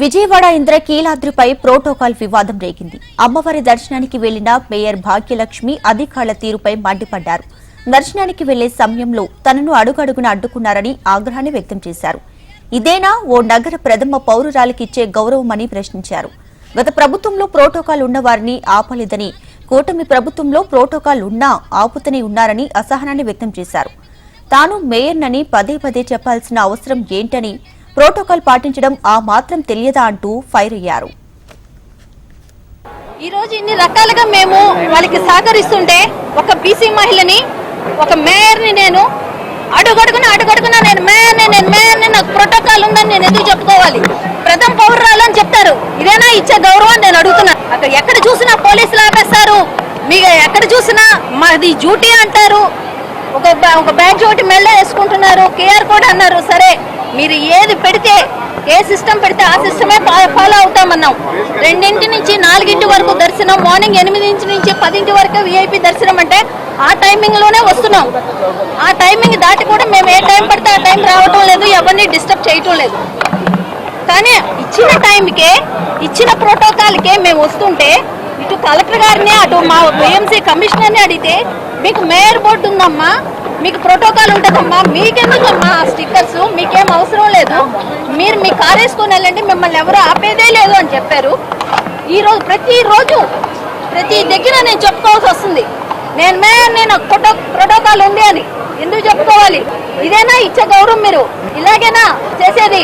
విజయవాడ ఇంద్రకీలాద్రిపై ప్రోటోకాల్ వివాదం రేగింది. అమ్మవారి దర్శనానికి వెళ్ళిన మేయర్ భాగ్యలక్ష్మి అధికారుల తీరుపై మండిపడ్డారు. దర్శనానికి వెళ్ళే సమయంలో తనను అడుగడుగున అడ్డుకున్నారని ఆగ్రహాన్ని వ్యక్తం చేశారు. ఇదేనా ఓ నగర ప్రథమ పౌరురాలికిచ్చే గౌరవమని ప్రశ్నించారు. గత ప్రభుత్వంలో ప్రోటోకాల్ ఉన్నవారిని ఆపలేదని కూటమి ప్రభుత్వంలో ప్రోటోకాల్ ఉన్నా ఆపుతూనే ఉన్నారని అసహనాన్ని వ్యక్తం చేశారు. తాను మేయర్నని పదే పదే చెప్పాల్సిన అవసరం ఏంటని ప్రోటోకాల్ పాటించడం ఆ మాత్రం తెలియదా అంటూ ఫైర్ అయ్యారు. ఈ రోజు ఇన్ని రకాలుగా మేము వాళ్ళకి సహకరిస్తుంటే ఒక బీసీ మహిళని ఒక మేయర్ని నేను అడుగడుగున అడుగడుగున నేను మేయర్ని నేను మేయర్ని నాకు ప్రోటోకాల్ ఉందని నేను ఎందుకు చెప్పుకోవాలి? ప్రథమ పౌరురాలు అని చెప్తారు. ఇదేనా ఇచ్చే గౌరవం నేను అడుగుతున్నా. అక్కడ ఎక్కడ చూసినా పోలీసులు ఆపేస్తారు. మీకు ఎక్కడ చూసినా మాది డ్యూటీ అంటారు. ఒక ఒక బ్యాగ్ ఒకటి మెల్ల వేసుకుంటున్నారు. కేఆర్ కోడ్ అన్నారు. సరే మీరు ఏది పెడితే ఏ సిస్టమ్ పెడితే ఆ సిస్టమే ఫాలో అవుతామన్నాం. రెండింటి నుంచి నాలుగింటి వరకు దర్శనం మార్నింగ్ ఎనిమిది నుంచి నుంచి పదింటి వరకు విఐపి దర్శనం అంటే ఆ టైమింగ్లోనే వస్తున్నాం. ఆ టైమింగ్ దాటి కూడా మేము ఏ టైం పడితే ఆ టైం రావటం లేదు ఎవరిని డిస్టర్బ్ చేయటం లేదు. కానీ ఇచ్చిన టైంకే ఇచ్చిన ప్రోటోకాల్కే మేము వస్తుంటే ఇటు కలెక్టర్ గారిని అటు మా బిఎంసీ కమిషనర్ని అడిగితే మీకు మేయర్ బోర్డు ఉందమ్మా మీకు ప్రోటోకాల్ ఉంటుందమ్మా. మీకెందుకమ్మా స్టిక్కర్స్ మీకేం అవసరం లేదు. మీరు మీ కారు వేసుకొని వెళ్ళండి. మిమ్మల్ని ఎవరు ఆపేదే లేదు అని చెప్పారు. ఈరోజు ప్రతిరోజు ప్రతి దగ్గర నేను చెప్పుకోవాల్సి వస్తుంది. నేను మే నేను ప్రోటో ప్రోటోకాల్ ఉంది అని. ఎందుకు చెప్పుకోవాలి? ఇదేనా ఇచ్చే గౌరవం మీరు? ఇలాగేనా చేసేది?